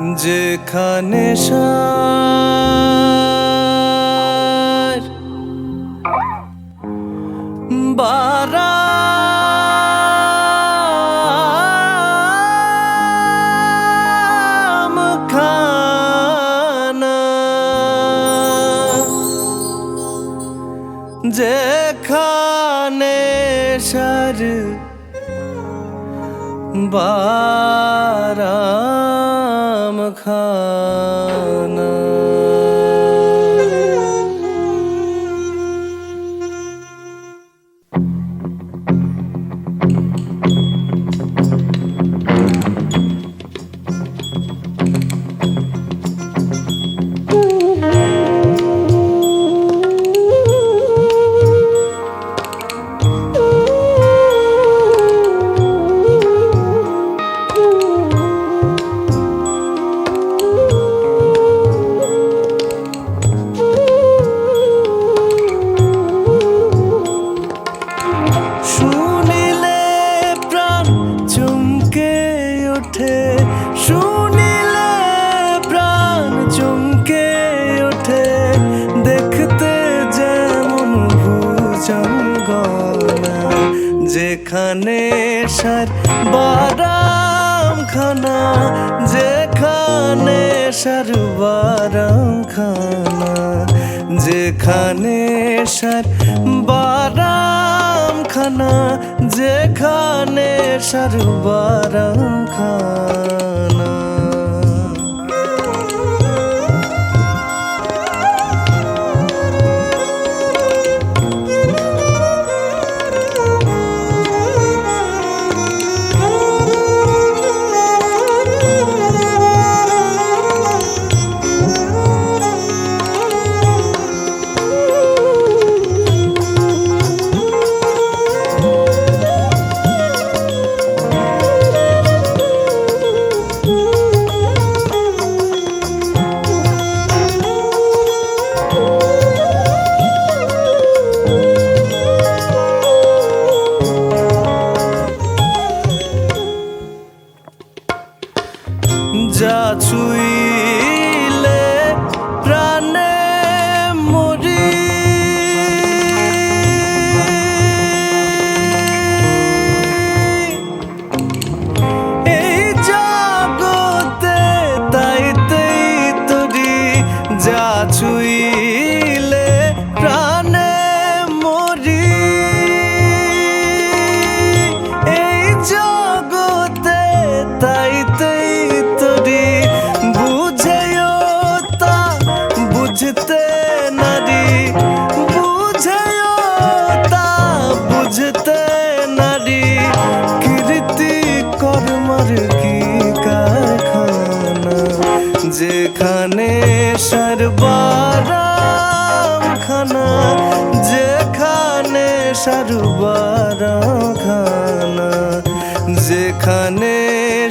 যেখানে যেখানে সার বারাম খানা যেখানে সার বারাম খানা যেখানে সার বারাম খানা যেখানে সার বারাম খানা যেখানে সার বারাম খানা যেখানে সর্বারাম খানা যেখানে সর্বারাম খানা যেখানে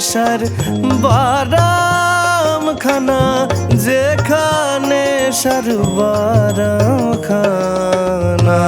সার খানা যেখানে সারবারাম খানা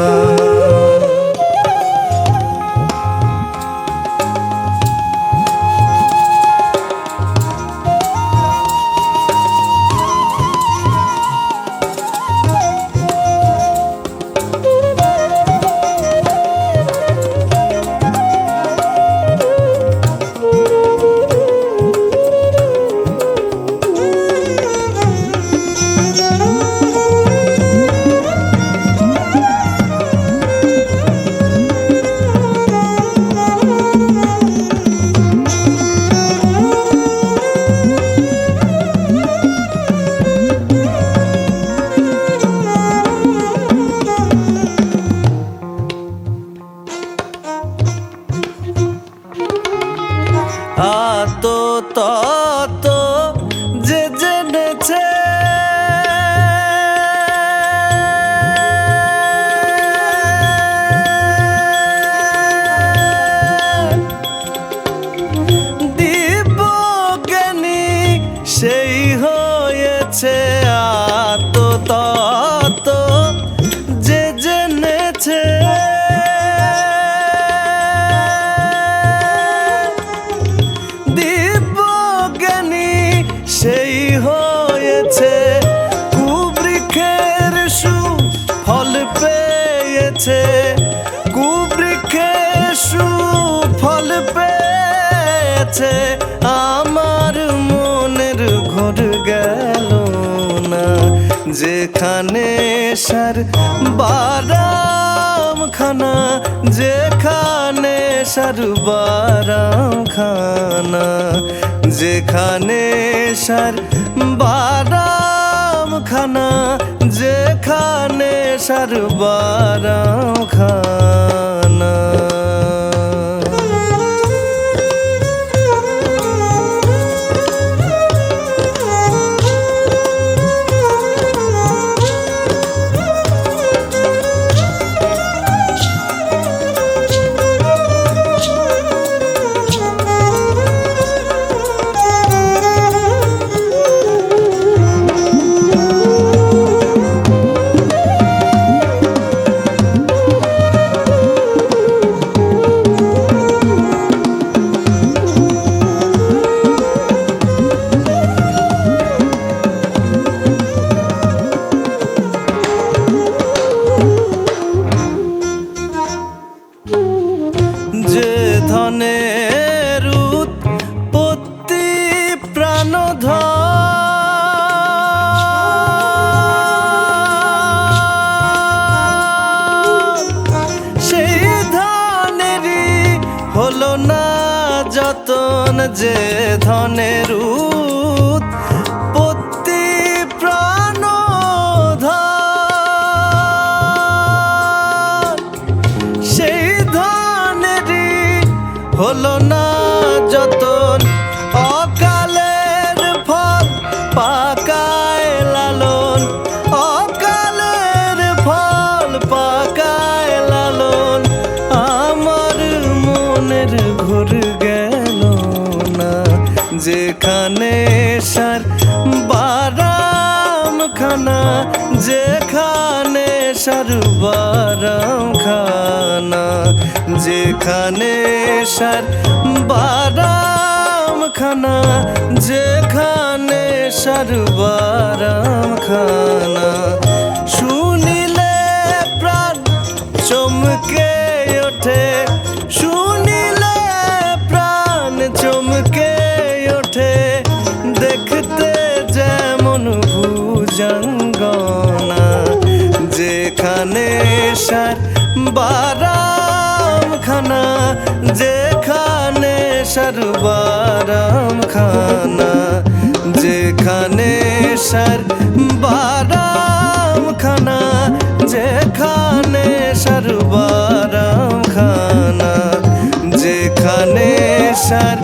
পেয়েছে আমার মনের ঘর গেল না। যেখানে সার বারাম খানা যেখানে সার বারাম খানা যেখানে সার বারাম খানা যেখানে সার বারাম প্রাণধন সেই ধনেরই হলো না যতন যে ধনের যেখানে সার বারাম খানা যেখানে সার বারাম খানা যেখানে সার বারাম খানা বারামখানা যেখানে সারু বারামখানা যেখানে সর বারাম খানা যেখানে সারু বারামখানা যেখানে সার